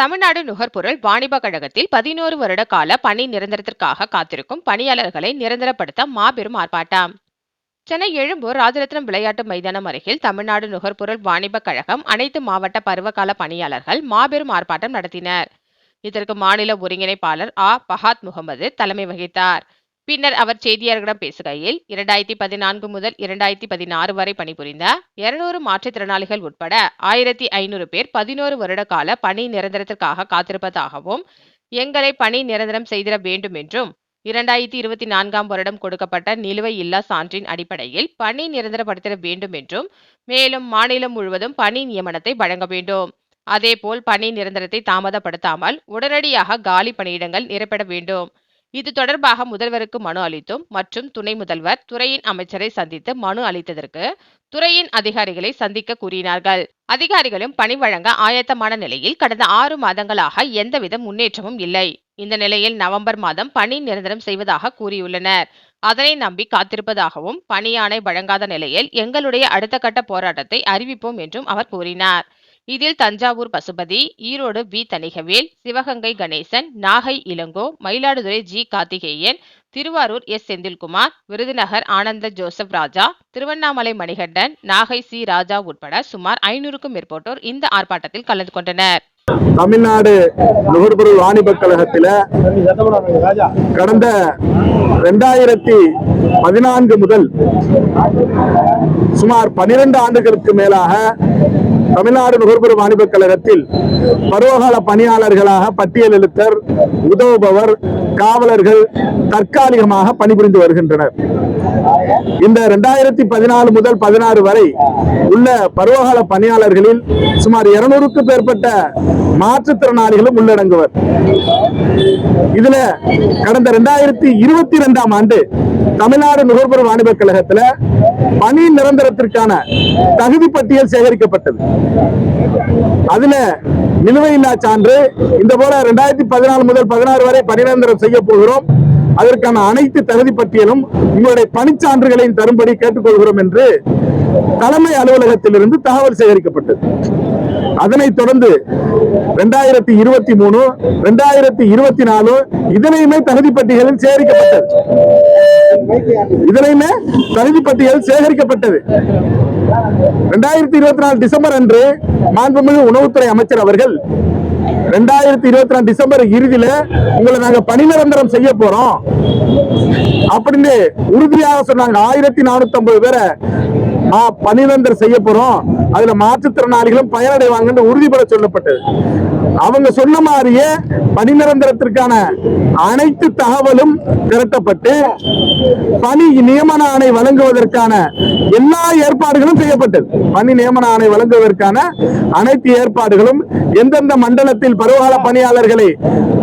தமிழ்நாடு நுகர்பொருள் வாணிப கழகத்தில் பதினோரு வருட கால பணி நிரந்தரத்திற்காக காத்திருக்கும் பணியாளர்களை நிரந்தரப்படுத்த மாபெரும் ஆர்ப்பாட்டம். சென்னை எழும்பூர் ராஜரத்னம் விளையாட்டு மைதானம் அருகில் தமிழ்நாடு நுகர்பொருள் வாணிப கழகம் அனைத்து மாவட்ட பருவகால பணியாளர்கள் மாபெரும் ஆர்ப்பாட்டம் நடத்தினர். இதற்கு மாநில ஒருங்கிணைப்பாளர் ஆ. பஹாத் முகமது தலைமை வகித்தார். பின்னர் அவர் செய்தியாளர்களிடம் பேசுகையில் இரண்டாயிரத்தி பதினான்கு முதல் இரண்டாயிரத்தி பதினாறு வரை பணிபுரிந்த இருநூறு மாற்றுத்திறனாளிகள் உட்பட ஆயிரத்தி ஐநூறு பேர் பதினோரு வருட கால பணி நிரந்தரத்திற்காக காத்திருப்பதாகவும் எங்களை பணி நிரந்தரம் செய்திட வேண்டும் என்றும் இரண்டாயிரத்தி இருபத்தி நான்காம் வருடம் கொடுக்கப்பட்ட நிலுவை இல்லா சான்றின் அடிப்படையில் பணி நிரந்தரப்படுத்திட வேண்டும் என்றும் மேலும் மாநிலம் முழுவதும் பணி நியமனத்தை வழங்க வேண்டும். அதேபோல் பணி நிரந்தரத்தை தாமதப்படுத்தாமல் உடனடியாக காலி பணியிடங்கள் நிரப்பட வேண்டும். இது தொடர்பாக முதல்வருக்கு மனு அளித்தும் மற்றும் துணை முதல்வர் துறையின் அமைச்சரை சந்தித்து மனு அளித்ததற்கு துறையின் அதிகாரிகளை சந்திக்க கூறினார்கள். அதிகாரிகளும் பணி வழங்க ஆயத்தமான நிலையில் கடந்த ஆறு மாதங்களாக எந்தவித முன்னேற்றமும் இல்லை. இந்த நிலையில் நவம்பர் மாதம் பணி நிரந்தரம் செய்வதாக கூறியுள்ளனர். அதனை நம்பி காத்திருப்பதாகவும் பணியாணை வழங்காத நிலையில் எங்களுடைய அடுத்த கட்ட போராட்டத்தை அறிவிப்போம் என்றும் அவர் கூறினார். இதில் Thanjavur Pasupathi Erode P Thanigavel Sivaganga Ganesan Nagai Ilango Mayiladuthurai G. Karthikeyan Thiruvarur S. Senthilkumar Virudhunagar Anand Joseph Raja Tiruvannamalai Manikandan Nagai C. Raja உட்பட சுமார் ஐநூறுக்கும் மேற்பட்டோர் இந்த ஆர்ப்பாட்டத்தில் கலந்து கொண்டனர். தமிழ்நாடு நுகர்பொருள் வாணிபக் கழகத்தில கடந்த ரெண்டாயிரத்தி பதினான்கு முதல் சுமார் பனிரெண்டு ஆண்டுகளுக்கு மேலாக தமிழ்நாடு நுகர்பொருள் வாணிபக் கழகத்தில் பருவகால பணியாளர்களாக பட்டியலெழுத்தர் உதவுபவர் காவலர்கள் தற்காலிகமாக பணிபுரிந்து வருகின்றனர். இந்த ரெண்டாயிரத்தி பதினாலு முதல் பதினாறு வரை உள்ள பருவகால பணியாளர்களில் சுமார் இருநூறுக்கும் மேற்பட்ட மாற்றுத்திறனாளிகளும் உள்ளடங்குவர். இதுல கடந்த ரெண்டாயிரத்தி இருபத்தி ரெண்டாம் ஆண்டு தமிழ்நாடு நுகர்பொருள் வாணிபக் கழகத்துல பணி நிரந்தரத்திற்கான தகுதி பட்டியல் சேகரிக்கப்பட்டது. அதுல நிலுவையில்லா சான்று இந்த போல ரெண்டாயிரத்தி பதினாலு முதல் பதினாறு வரை பணி நிரந்தரம் செய்ய போகிறோம். அதற்கான அனைத்து தகுதி பட்டியலும் உங்களுடைய பணிச்சான்றுகளையும் தரும்படி கேட்டுக்கொள்கிறோம் என்று தலைமை அலுவலகத்திலிருந்து தகவல் சேகரிக்கப்பட்டது. அதனைத் தொடர்ந்து ரெண்டாயிரத்தி இருபத்தி மூணு ரெண்டாயிரத்தி இருபத்தி நாலு இதனையுமே தகுதி பட்டியலில் சேகரிக்கப்பட்டது. இதனையுமே தகுதி பட்டியல் சேகரிக்கப்பட்டது. ரெண்டாயிரத்தி இருபத்தி நாலு டிசம்பர் அன்று மாண்புமிகு உணவுத்துறை அமைச்சர் அவர்கள் ரெண்டாயிரத்தி இருபத்தி ரெண்டு டிசம்பர் இறுதியில உங்களை நாங்க பணி நிரந்தரம் செய்ய போறோம். அப்படின்னு உறுதியாக சொன்னாங்க. ஆயிரத்தி நானூத்தி ஐம்பது பேரை ஆ, பணி நிரந்தரம் செய்ய போறோம். அதுல மாற்றுத்திறனாளிகளும் பயனடைவாங்கன்னு உறுதிபட சொல்லப்பட்டது. அவங்க சொன்ன மாதிரியே பணி நிரந்தரத்திற்கான அனைத்து தகவலும் திரட்டப்பட்டு பணி நியமன ஆணை வழங்குவதற்கான எல்லா ஏற்பாடுகளும் செய்யப்பட்டது. பணி நியமன ஆணை வழங்குவதற்கான அனைத்து ஏற்பாடுகளும் எந்தெந்த மண்டலத்தில் பருவகால பணியாளர்களை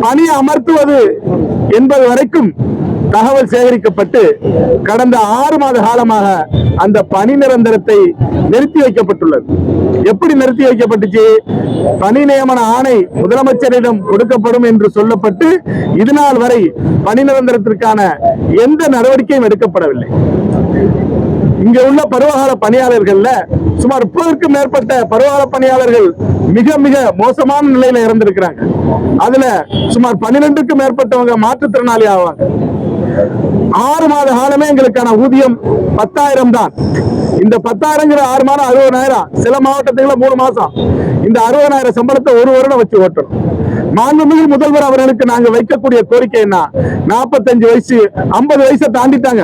பணி அமர்த்துவது என்பது வரைக்கும் தகவல் சேகரிக்கப்பட்டு கடந்த ஆறு மாத காலமாக அந்த பணி நிரந்தரத்தை நிறுத்தி வைக்கப்பட்டுள்ளது. எப்படி நிறுத்தி வைக்கப்பட்டுச்சு? பணி நியமன ஆணை முதலமைச்சரிடம் கொடுக்கப்படும் என்று சொல்லப்பட்டு இதுநாள் வரை பணி நிரந்தரத்திற்கான எந்த நடவடிக்கையும் எடுக்கப்படவில்லை. இங்க உள்ள பருவகால பணியாளர்கள்ல சுமார் முப்பதுக்கும் மேற்பட்ட பருவகால பணியாளர்கள் மிக மிக மோசமான நிலையில இறந்திருக்கிறாங்க. அதுல சுமார் பன்னிரெண்டுக்கும் மேற்பட்டவங்க மாற்றுத்திறனாளி ஆவாங்க. ஆறு மாத காலமே எங்களுக்கான ஊதியம் பத்தாயிரம் தான். இந்த பத்தாயிரங்கிற ஆறு மாதம் அறுபதாயிரம். சில மாவட்டத்துக்குள்ள மூணு மாசம். இந்த அறுபதாயிரம் சம்பளத்தை ஒரு வருடம் வச்சு ஓட்டணும். மாண்புமிகு முதல்வர் அவர்களுக்கு நாங்க வைக்கக்கூடிய கோரிக்கை என்ன? நாற்பத்தஞ்சு வயசு ஐம்பது வயசை தாண்டிட்டாங்க.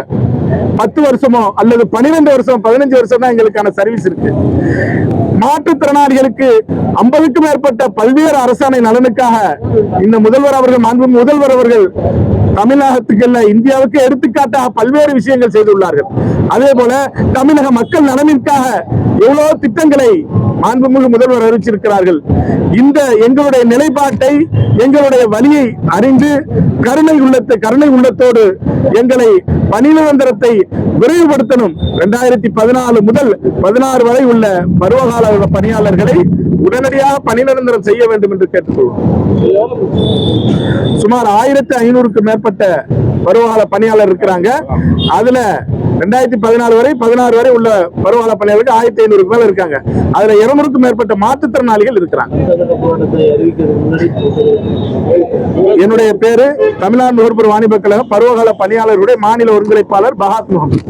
பத்து வருஷமோ அல்லது பன்னிரெண்டு வருஷம் பதினஞ்சு வருஷம் தான் எங்களுக்கான சர்வீஸ் இருக்கு. மாற்றுத்திறனாளிகளுக்கு ஐம்பதுக்கும் மேற்பட்ட பல்வேறு அரசாணை நலனுக்காக இந்த முதல்வர் அவர்கள் மாண்பு முதல்வர் அவர்கள் தமிழகத்துக்கு இல்ல இந்தியாவுக்கு எடுத்துக்காட்டாக பல்வேறு விஷயங்கள் செய்துள்ளார்கள். அதே போல தமிழக மக்கள் நலனிற்காக எவ்வளவு திட்டங்களை மாண்புமிகு முதல்வர் அறிவிச்சிருக்கிறார்கள். இந்த எங்களுடைய நிலைப்பாட்டை எங்களுடைய வழியை அறிந்து கருணை உள்ளத்தை கருணை உள்ளத்தோடு எங்களை பணிநிரந்தரத்தை விரைவுபடுத்தணும். இரண்டாயிரத்தி பதினாலு முதல் பதினாறு வரை உள்ள பருவகால பணியாளர்களை உடனடியாக பணிநிரந்தரம் செய்ய வேண்டும் என்று கேட்டுக்கொள்வோம். சுமார் ஆயிரத்தி ஐநூறுக்கு மேற்பட்ட பருவகால பணியாளர் இருக்கிறாங்க. அதுல ரெண்டாயிரத்தி பதினாலு வரை பதினாறு வரை உள்ள பருவகால பணியாளர்கள் ஆயிரத்தி ஐநூறுக்கு மேல இருக்காங்க. அதுல இருநூறுக்கும் மேற்பட்ட மாற்றுத்திறனாளிகள் இருக்கிறாங்க. என்னுடைய பேரு தமிழ்நாடு நுகர்பொருள் வாணிப கழக பருவகால பணியாளர்களுடைய மாநில ஒருங்கிணைப்பாளர் பகாத் முகமது.